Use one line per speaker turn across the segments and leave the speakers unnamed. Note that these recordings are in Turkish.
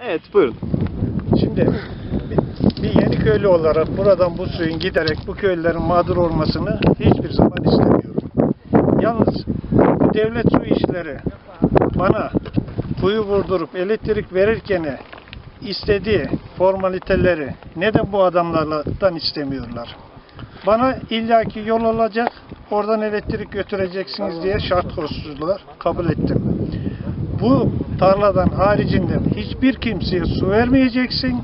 Evet buyurun.
Şimdi bir- bir yeni köylü olarak buradan bu suyun giderek bu köylülerin mağdur olmasını hiçbir zaman istemiyorum. Yalnız bu devlet su işleri bana kuyu vurdurup elektrik verirken istediği formaliteleri neden bu adamlardan istemiyorlar? Bana illaki yol olacak, oradan elektrik götüreceksiniz diye şart koştular, kabul ettim. Bu tarladan haricinden hiçbir kimseye su vermeyeceksin,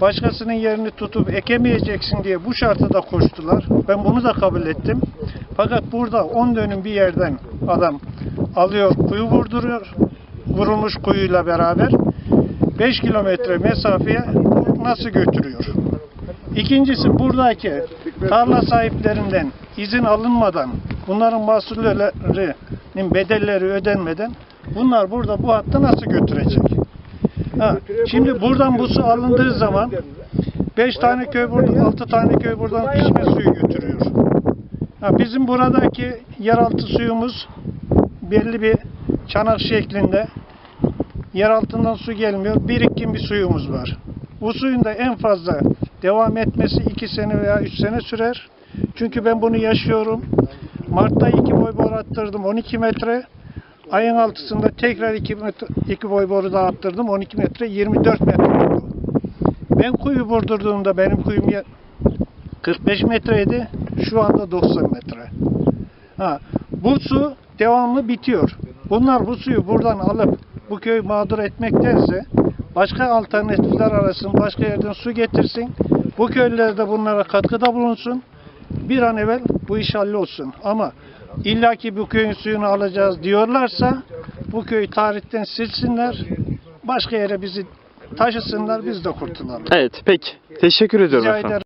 başkasının yerini tutup ekemeyeceksin diye bu şartı da koştular. Ben bunu da kabul ettim. Fakat burada 10 dönüm bir yerden adam alıyor, kuyu vurduruyor, vurulmuş kuyuyla beraber 5 kilometre mesafeye nasıl götürüyor? İkincisi buradaki tarla sahiplerinden izin alınmadan bunların mahsullerinin bedelleri ödenmeden bunlar burada bu hattı nasıl götürecek? Ha, şimdi buradan bu su alındığı zaman 5 tane köy buradan, 6 tane köy buradan içme suyu götürüyor. Ha, bizim buradaki yeraltı suyumuz belli bir çanak şeklinde yer altından su gelmiyor. Birikim bir suyumuz var. Bu suyun da en fazla devam etmesi 2 sene veya 3 sene sürer. Çünkü ben bunu yaşıyorum. Mart'ta 2 boy boru attırdım 12 metre. Ayın altısında tekrar 2 metre, iki boy boru daha attırdım 12 metre 24 metre oldu. Ben kuyu vurdurduğumda benim kuyum ya- 45 metreydi. Şu anda 90 metre. Ha, bu su devamlı bitiyor. Bunlar bu suyu buradan alıp bu köyü mağdur etmektense başka alternatifler arasın, başka yerden su getirsin. Bu köylüler de bunlara katkıda bulunsun. Bir an evvel bu iş hallolsun. Ama illaki bu köyün suyunu alacağız diyorlarsa bu köyü tarihten silsinler. Başka yere bizi taşısınlar biz de kurtulalım.
Evet peki. Teşekkür ediyorum
Rica
efendim.
ederim.